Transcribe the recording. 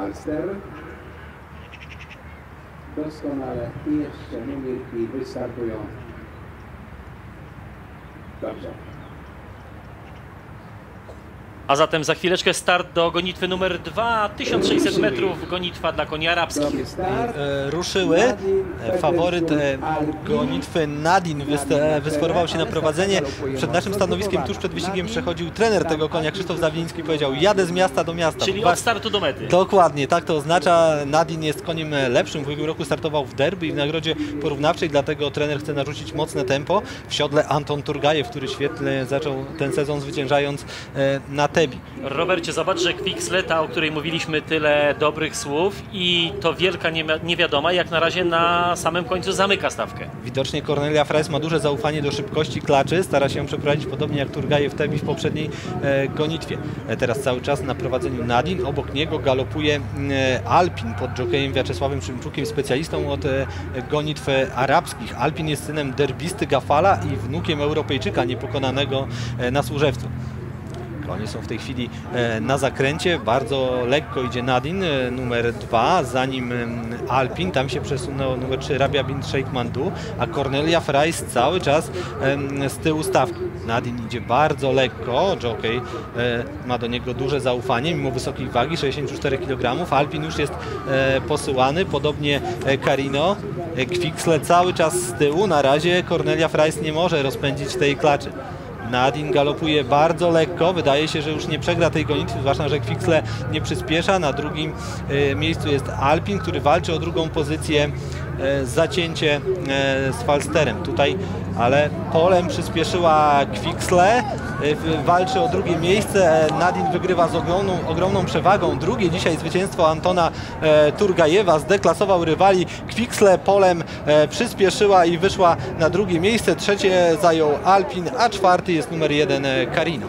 Falster. Doskonale jeszcze numerki wystartują. Dobrze. A zatem za chwileczkę start do gonitwy numer 2, 1600 metrów, gonitwa dla koni arabskich. E, ruszyły. E, Faworyt e, gonitwy Nadin wysparował się na prowadzenie. Przed naszym stanowiskiem, tuż przed wyścigiem przechodził trener tego konia, Krzysztof Zawliński, powiedział jadę z miasta do miasta. Czyli od startu do mety. Dokładnie, tak to oznacza. Nadin jest koniem lepszym. W ubiegłym roku startował w derby i w nagrodzie porównawczej, dlatego trener chce narzucić mocne tempo. W siodle Anton Turgajew, który świetnie zaczął ten sezon zwyciężając na Tebi. Robercie, zobacz, że Quicksleta, o której mówiliśmy tyle dobrych słów i to wielka niewiadoma, jak na razie na samym końcu zamyka stawkę. Widocznie Cornelia Fres ma duże zaufanie do szybkości klaczy, stara się ją przeprowadzić podobnie jak Turgajew Tebi w poprzedniej e, gonitwie. E, teraz cały czas na prowadzeniu Nadin, obok niego galopuje e, Alpin pod jokejem Wiaczesławem Szymczukiem, specjalistą od e, gonitw arabskich. Alpin jest synem derbisty Gafala i wnukiem Europejczyka niepokonanego e, na Służewcu. Konie są w tej chwili e, na zakręcie, bardzo lekko idzie Nadin, e, numer dwa, za nim em, Alpin, tam się przesunął numer 3 Rabia bin a Cornelia Frais cały czas z tyłu stawki. Nadin idzie bardzo lekko, jockey e, ma do niego duże zaufanie, mimo wysokiej wagi, 64 kg, Alpin już jest posyłany, podobnie Carino, e, Kwixle cały czas z tyłu, na razie Cornelia Frais nie może rozpędzić tej klaczy. Nadin galopuje bardzo lekko, wydaje się, że już nie przegra tej gonitwy, zwłaszcza, że Kwixle nie przyspiesza. Na drugim e, miejscu jest Alpin, który walczy o drugą pozycję, zacięcie e, z Falsterem. Tutaj, ale polem przyspieszyła Kwixle, e, walczy o drugie miejsce. E, Nadin wygrywa z ogromną, ogromną przewagą. Drugie dzisiaj zwycięstwo Antona e, Turgajewa zdeklasował rywali. Kwixle polem e, przyspieszyła i wyszła na drugie miejsce. Trzecie zajął Alpin, a czwarty jest numer jeden e, Carino.